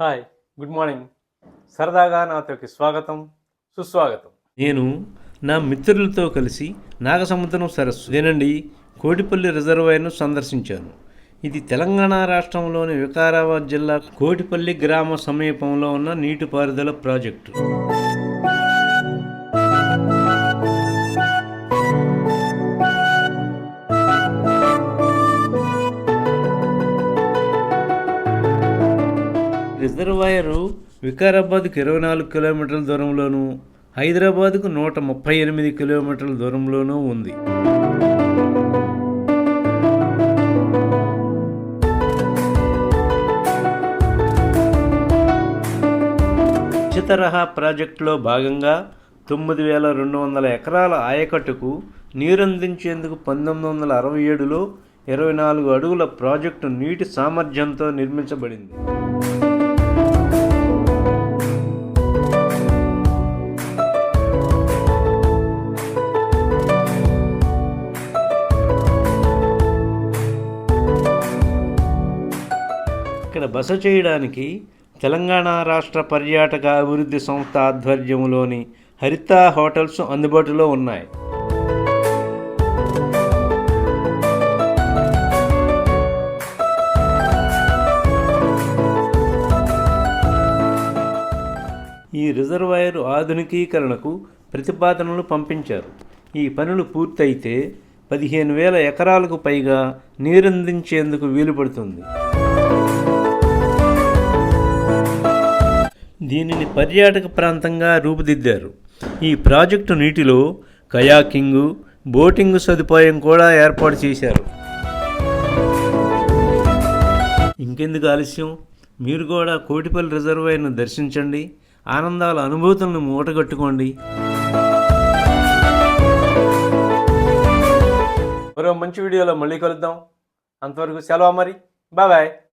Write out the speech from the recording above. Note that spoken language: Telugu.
Hi good morning. సరదాగా నాతోకి స్వాగతం సుస్వాగతం. నేను నా మిత్రులతో కలిసి నాగసముద్రం సరస్సు నేనండి కోటిపల్లి రిజర్వాయర్ను సందర్శించాను. ఇది తెలంగాణ రాష్ట్రంలోని వికారాబాద్ జిల్లా కోటిపల్లి గ్రామ సమీపంలో ఉన్న నీటిపారుదల ప్రాజెక్టు. రిజర్వాయరు వికారాబాద్కు ఇరవై నాలుగు కిలోమీటర్ల దూరంలోనూ హైదరాబాద్కు నూట ముప్పై ఎనిమిది కిలోమీటర్ల దూరంలోనూ ఉంది. ఉచిత తరహా ప్రాజెక్టులో భాగంగా తొమ్మిది వేల రెండు వందల ఎకరాల ఆయకట్టుకు నీరందించేందుకు పంతొమ్మిది వందల అరవై ఏడులో ఇరవై నాలుగు అడుగుల ప్రాజెక్టు నీటి సామర్థ్యంతో నిర్మించబడింది. ఇక్కడ బస చేయడానికి తెలంగాణ రాష్ట్ర పర్యాటక అభివృద్ధి సంస్థ ఆధ్వర్యంలోని హరిత హోటల్స్ అందుబాటులో ఉన్నాయి. ఈ రిజర్వాయర్ ఆధునికీకరణకు ప్రతిపాదనలు పంపించారు. ఈ పనులు పూర్తయితే పదిహేను వేల ఎకరాలకు పైగా నీరందించేందుకు వీలుపడుతుంది. దీనిని పర్యాటక ప్రాంతంగా రూపుదిద్దారు. ఈ ప్రాజెక్టు నీటిలో కయాకింగు బోటింగ్ సదుపాయం కూడా ఏర్పాటు చేశారు. ఇంకెందుకు ఆలస్యం? మీరు కూడా కోటిపల్లి రిజర్వాయర్ను దర్శించండి. ఆనందాల అనుభూతులను మూటగట్టుకోండి. మరో మంచి వీడియోలో మళ్ళీ కలుద్దాం. అంతవరకు సెలవు మరి బాయ్.